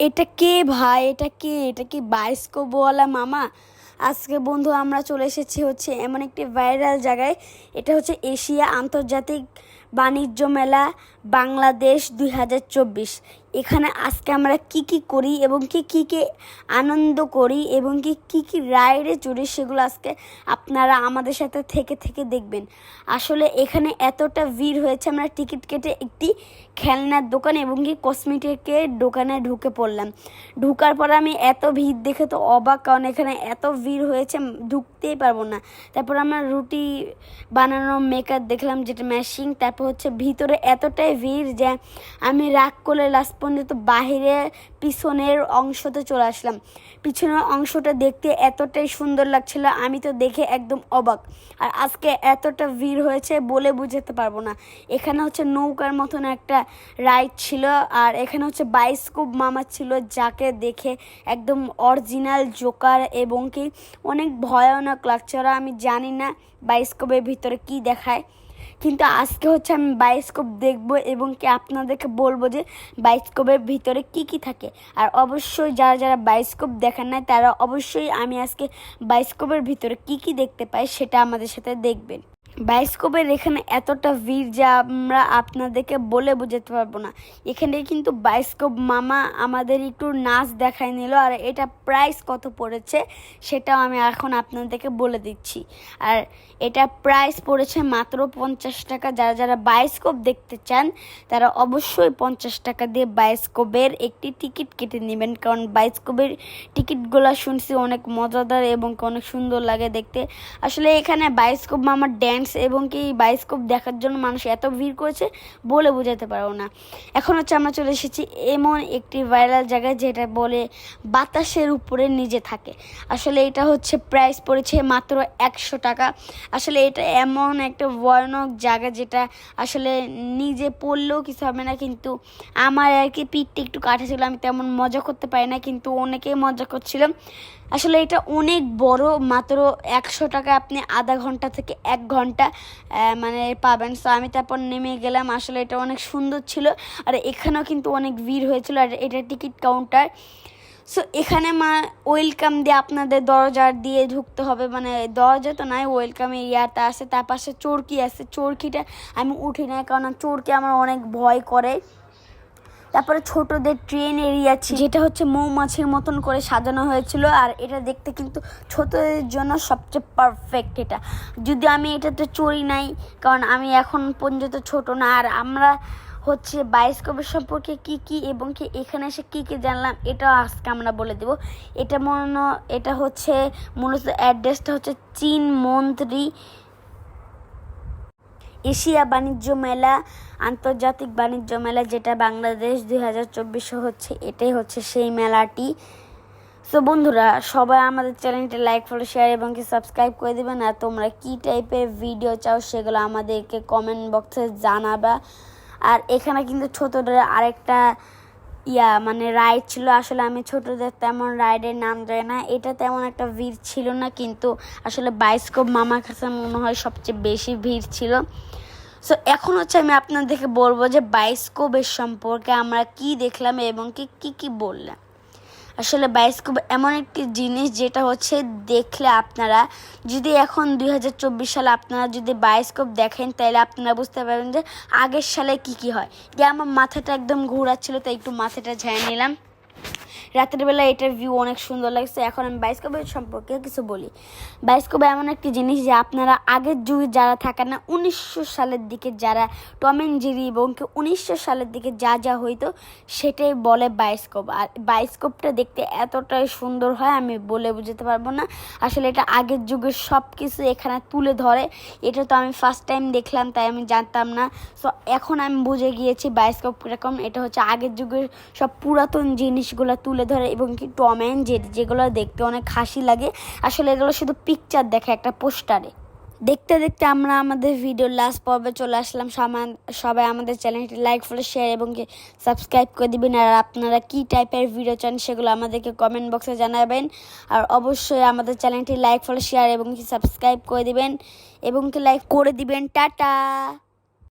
এটা কে ভাই? এটা কে? এটা কি বাইস্কোপওয়ালা মামা? আজকে বন্ধু আমরা চলে এসেছি হচ্ছে এমন একটি ভাইরাল জায়গায়। এটা হচ্ছে এশিয়া আন্তর্জাতিক বাণিজ্য মেলা বাংলাদেশ দুই হাজার চব্বিশ। এখানে আজকে আমরা কি কি করি এবং কি কি কি আনন্দ করি এবং কি কি কি রাইডে চড়ি সেগুলো আজকে আপনারা আমাদের সাথে থেকে থেকে দেখবেন। আসলে এখানে এতটা ভিড় হয়েছে, আমরা টিকিট কেটে একটি খেলনার দোকান এবং কি কসমেটিকের দোকানে ঢুকে পড়লাম। ঢুকার পর আমি এত ভিড় দেখে তো অবাক, কারণ এখানে এত ভিড় হয়েছে ঢুকতেই পারব না। তারপর আমরা রুটি বানানো মেকার দেখলাম, যেটা ম্যাশিং তারপর হচ্ছে ভিতরে এতটাই ভিড় যে আমি রাগ করে লাস্ট পর্যন্ত বাহিরে পিছনের অংশতে চলে আসলাম। পিছনের অংশটা দেখতে এতটাই সুন্দর লাগছিল, আমি তো দেখে একদম অবাক। আর আজকে এতটা ভিড় হয়েছে বলে বুঝাতে পারব না। এখানে হচ্ছে নৌকার মতন একটা রাইড ছিল, আর এখানে হচ্ছে বাইস্কোপ মামা ছিল, যাকে দেখে একদম অরিজিনাল জোকার এবং কি অনেক ভয়ানক লাগছে। ওরা আমি জানি না বাইস্কোপের ভিতরে কি দেখায়। কিন্তু আজকে হচ্ছে আমি বায়োস্কোপ দেখব এবং কি আপনাদেরকে বলব যে বায়োস্কোপের ভিতরে কি কি থাকে। আর অবশ্যই যারা যারা বায়োস্কোপ দেখেন নাই, তারা অবশ্যই আমি আজকে বায়োস্কোপের ভিতরে কি কি দেখতে পাই সেটা আমাদের সাথে দেখবেন। বায়োস্কোপের এখানে এতটা ভিড় যা আমরা আপনাদেরকে বলে বোঝাতে পারব না। এখানে কিন্তু বায়োস্কোপ মামা আমাদের একটু নাচ দেখায় নিল, আর এটা প্রাইস কত পড়েছে সেটাও আমি এখন আপনাদেরকে বলে দিচ্ছি। আর এটা প্রাইস পড়েছে মাত্র পঞ্চাশ টাকা। যারা যারা বায়োস্কোপ দেখতে চান, তারা অবশ্যই পঞ্চাশ টাকা দিয়ে বায়োস্কোপের একটি টিকিট কেটে নেবেন, কারণ বায়োস্কোপের টিকিটগুলো শুনছি অনেক মজাদার এবং অনেক সুন্দর লাগে দেখতে। আসলে এখানে বায়োস্কোপ মামার ড্যান্স এবং কি বায়োস্কোপ দেখার জন্য মানুষ এত ভিড় করেছে বলে বোঝাতে পারব না। এখন হচ্ছে আমরা চলে এসেছি এমন একটি ভাইরাল জায়গায় যেটা বলে বাতাসের উপরে নিজে থাকে। আসলে এটা হচ্ছে প্রাইস পড়েছে মাত্র একশো টাকা। আসলে এটা এমন একটা ভয়ানক জায়গা যেটা আসলে নিজে পড়লেও কিছু হবে না, কিন্তু আমার আর কি পিঠটা একটু কাটা ছিল, আমি তেমন মজা করতে পারি না, কিন্তু অনেকেই মজা করছিলাম আসলে এটা অনেক বড়, মাত্র একশো টাকা আপনি আধা ঘণ্টা থেকে এক ঘণ্টা মানে পাবেন। সো আমি তারপর নেমে গেলাম। আসলে এটা অনেক সুন্দর ছিল। আর এখানেও কিন্তু অনেক ভিড় হয়েছিল। আর এটা টিকিট কাউন্টার। সো এখানে মা ওয়েলকাম দিয়ে আপনাদের দরজা দিয়ে ঢুকতে হবে। মানে দরজা তো নাই ওয়েলকাম এরিয়াটা আছে। তার পাশে চরকি আছে। চরকিটা আমি উঠি না কারণ চরকি আমার অনেক ভয় করে। তারপরে ছোটদের ট্রেন এরিয়া ছিল। যেটা হচ্ছে মৌমাছির মতন করে সাজানো হয়েছিল, আর এটা দেখতে কিন্তু ছোটদের জন্য সবচেয়ে পারফেক্ট এটা। যদি আমি এটাতে চড়ি নাই, কারণ আমি এখন পর্যন্ত ছোট না, আর আমরা হচ্ছে বায়োস্কোপের সম্পর্কে কি কি এবং কি এখানে এসে কি কি জানলাম, এটাও আজকে আমরা বলে দেব। এটা মনে, এটা হচ্ছে মূলত অ্যাড্রেসটা হচ্ছে চীন মন্ত্রী এশিয়া বাণিজ্য মেলা, আন্তর্জাতিক বাণিজ্য মেলা যেটা বাংলাদেশ দুই হাজার চব্বিশে হচ্ছে, এটাই হচ্ছে সেই মেলাটি। সো বন্ধুরা, সবাই আমাদের চ্যানেলটি লাইক ফলো শেয়ার এবং কি সাবস্ক্রাইব করে দেবেন আর তোমরা কী টাইপের ভিডিও চাও সেগুলো আমাদেরকে কমেন্ট বক্সে জানাবা। আর এখানে কিন্তু ছোটদের আরেকটা ইয়া মানে রাইড ছিল। আসলে আমি ছোটদের তেমন রাইডের নাম জানি না। এটা তেমন একটা ভিড় ছিল না, কিন্তু আসলে বাইস্কোপ মামার কাছে মনে হয় সবচেয়ে বেশি ভিড় ছিল। সো এখন হচ্ছে আমি আপনাদেরকে বলব যে বাইস্কোপের সম্পর্কে আমরা কি দেখলাম এবং কি কি কি বললাম। আসলে বায়োস্কোপ এমন একটি জিনিস যেটা হচ্ছে দেখলে আপনারা যদি এখন দুই হাজার চব্বিশ সালে আপনারা যদি বায়োস্কোপ দেখেন তাহলে আপনারা বুঝতে পারবেন যে আগের সালে কি কি হয়। যে আমার মাথাটা একদম ঘোরাচ্ছিল, তাই একটু মাথাটা ঝেড়ে নিলাম। রাতের বেলা এটার ভিউ অনেক সুন্দর লাগছে। এখন আমি বায়োস্কোপের সম্পর্কে কিছু বলি। বায়োস্কোপ এমন একটি জিনিস যে আপনারা আগের যুগে যারা থাকেন না, উনিশশো সালের দিকে যারা টম অ্যান্ড জেরি এবং উনিশশো সালের দিকে যা যা হইতো, সেটাই বলে বায়োস্কোপ আর বায়োস্কোপটা দেখতে এতটাই সুন্দর হয়, আমি বলে বুঝতে পারব না। আসলে এটা আগের যুগের সব কিছু এখানে তুলে ধরে। এটা তো আমি ফার্স্ট টাইম দেখলাম, তাই আমি জানতাম না। সো এখন আমি বুঝে গিয়েছি বায়োস্কোপ কীরকম। এটা হচ্ছে আগের যুগের সব পুরাতন জিনিসগুলো তুলে ধরে এবং কি টম অ্যান্ড জেরি যেগুলো দেখতে অনেক হাসি লাগে। আসলে এগুলো শুধু পিকচার দেখে, একটা পোস্টারে দেখতে দেখতে আমরা আমাদের ভিডিওর লাস্ট পর্বে চলে আসলাম। সবাই আমাদের চ্যানেলটি লাইক ফলো শেয়ার এবং সাবস্ক্রাইব করে দিবেন। আর আপনারা কি টাইপের ভিডিও চান সেগুলো আমাদেরকে কমেন্ট বক্সে জানাবেন। আর অবশ্যই আমাদের চ্যানেলটি লাইক ফলো শেয়ার এবং কি সাবস্ক্রাইব করে দিবেন। এবং কি লাইক করে দিবেন। টাটা!